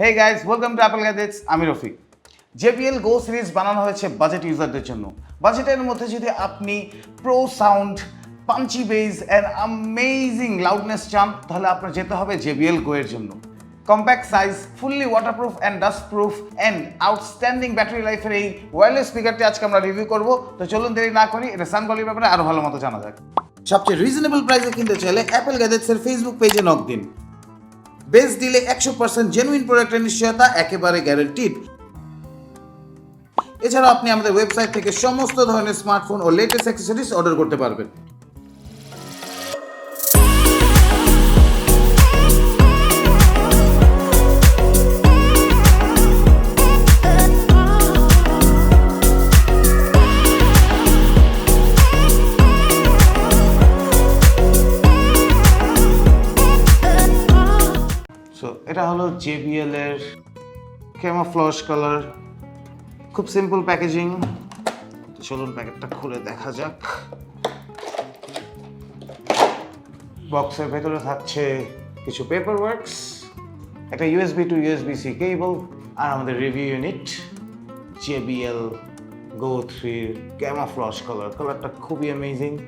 Hey guys welcome to Apple Gadgets আমি Rafiq. JBL গো series বানানো হয়েছে বাজেট ইউজারদের জন্য। বাজেটের মধ্যে যদি আপনি pro sound punchy bass and amazing loudness চান, তাহলে আপনার যেতে হবে জেবিএল গো এর জন্য। Compact size fully waterproof and dust proof and outstanding battery লাইফের এই ওয়্যারলেস স্পিকারটি আজকে আমরা রিভিউ করব। তো চলুন দেরি না করি, এটা সানগলির ব্যাপারে আরও ভালো মতো জানা যাক। সবচেয়ে রিজনেবল প্রাইসে কিনতে চাইলে অ্যাপেল গ্যাজেটসের ফেসবুক পেজে নক দিন। বেস দিলে একশো পার্সেন্ট জেনুইন প্রোডাক্টের নিশ্চয়তা, একেবারে গ্যারেন্টিড এছাড়াও আপনি আমাদের ওয়েবসাইট থেকে সমস্ত ধরনের স্মার্টফোন ও লেটেস্ট অ্যাক্সেসরিজ অর্ডার করতে পারবেন। এটা হলো জেবিএল এর ক্যামাফ্লস কালার খুব সিম্পল প্যাকেজিং চলুন প্যাকেটটা খুলে দেখা যাক। বক্সের ভেতরে থাকছে কিছু পেপার ওয়ার্কস একটা USB to USB C cable আর আমাদের রিভিউ ইউনিট জেবিএল গো থ্রির ক্যামাফ্লস কালার কালারটা খুবই অ্যামেজিং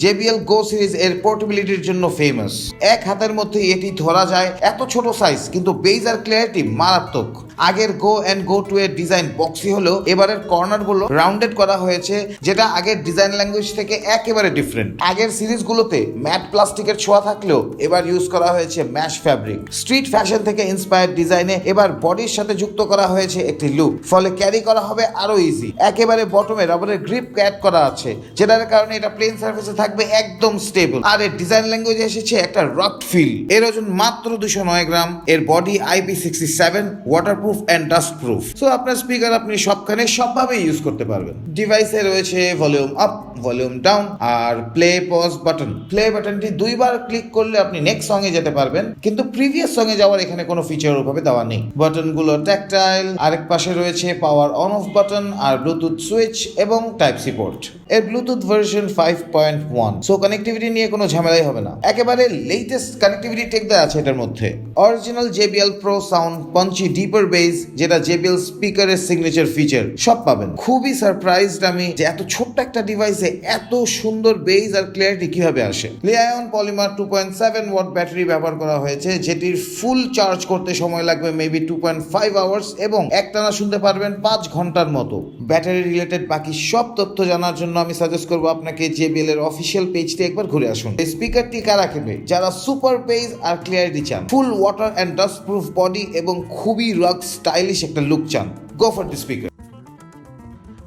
JBL Go সিরিজ এর পোর্টেবিলিটির জন্য ফেমাস এক হাতের মধ্যে এটি ধরা যায় এত ছোট সাইজ কিন্তু বেজ আর ক্লিয়ারিটি মারাত্মক। আগের গো অ্যান্ড গো টু এর ডিজাইন বক্সি হলেও এবারের কর্নারগুলো রাউন্ডেড করা হয়েছে, যেটা আগের ডিজাইন ল্যাঙ্গুয়েজ থেকে একেবারে ডিফারেন্ট আগের সিরিজগুলোতে ম্যাট প্লাস্টিকের ছোঁয়া থাকলেও এবার ইউজ করা হয়েছে ম্যাশ ফ্যাব্রিক স্ট্রিট ফ্যাশন থেকে ইন্সপায়ার্ড ডিজাইনে এবার বডির সাথে যুক্ত করা হয়েছে একটি লুক ফলে ক্যারি করা হবে আরও ইজি একেবারে বটমে রাবারের গ্রিপ অ্যাড করা আছে, যেটার কারণে এটা প্লেন সার্ফেসে থাকবে একদম স্টেবল আর এর ডিজাইন ল্যাঙ্গুয়েজ এসেছে একটা রক ফিল এর ওজন মাত্র দুশো নয় গ্রাম। এর body IP sixty seven waterproof and dust proof so আপনার স্পিকার আপনি সবখানে সবভাবে ইউজ করতে পারবেন। ডিভাইসে রয়েছে ভলিউম আপ ভলিউম ডাউন আর প্লে পজ বাটন প্লে বাটনটি দুইবার ক্লিক করলে আপনি নেক্সট সঙ্গে যেতে পারবেন। কিন্তু প্রিভিয়াস সঙ্গে যাওয়ার এখানে কোনো ফিচার ওভাবে দেওয়া নেই। বাটনগুলো ট্যাকটাইল আরেক পাশে রয়েছে পাওয়ার অন অফ বাটন আর ব্লুটুথ সুইচ এবং টাইপ সি পোর্ট এর Bluetooth version five point one so connectivity নিয়ে কোনো ঝামেলাই হবে না। একেবারে লেটেস্ট কানেক্টিভিটি টেক দেওয়া আছে এটার মধ্যে। Original JBL pro sound punchy deeper bass যেটা জেবিএল স্পিকারের সিগনেচার ফিচার সব পাবেন। খুবই সারপ্রাইজড আমি যে এত ছোট্ট একটা ডিভাইসে এত সুন্দর বেস আর ক্লিয়ারিটি কীভাবে আসে। Li ion polymer two point seven watt battery ব্যবহার করা হয়েছে, যেটির ফুল চার্জ করতে সময় লাগবে maybe two point five hours এবং একটানা শুনতে পারবেন পাঁচ ঘণ্টার মতো। ব্যাটারি রিলেটেড বাকি সব তথ্য জানার জন্য আমি সাজেস্ট করব আপনাকে জেবিএল এর অফিসিয়াল পেজটি একবার ঘুরে আসুন। স্পিকারটি কারা কেবে যারা সুপার পেজ আর ক্লিয়ারিটি চান full water and dust proof body এবং খুবই রক স্টাইলিশ একটা লুক চান গো ফর দি স্পিকার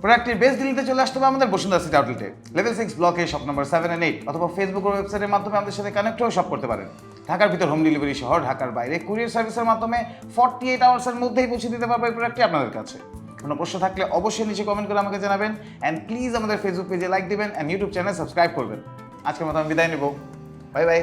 প্রোডাক্টের বেস দিল্লিতে চলে আসতে হবে আমাদের বসুন্ধরা সিটি আউটলেটে লেভেল সিক্স ব্লকে shop number seven and eight অথবা ফেসবুক ওয়েবসাইটের মাধ্যমে আমাদের সাথে কানেক্ট হয়ে শপ করতে পারেন। ঢাকার ভিতর হোম ডেলিভারি সহ ঢাকার বাইরে কুরিয়ার সার্ভিসের মাধ্যমে ফর্টি এইট আওয়ার্সের মধ্যেই পৌঁছে দিতে পারবে এই প্রোডাক্টটি আপনাদের কাছে। কোনো প্রশ্ন থাকলে অবশ্যই নিচে কমেন্ট করে আমাকে জানাবেন। অ্যান্ড প্লিজ আমাদের ফেসবুক পেজে লাইক দেবেন অ্যান্ড ইউটিউব চ্যানেল সাবস্ক্রাইব করবেন। আজকের মতো আমি বিদায় নেব। Bye bye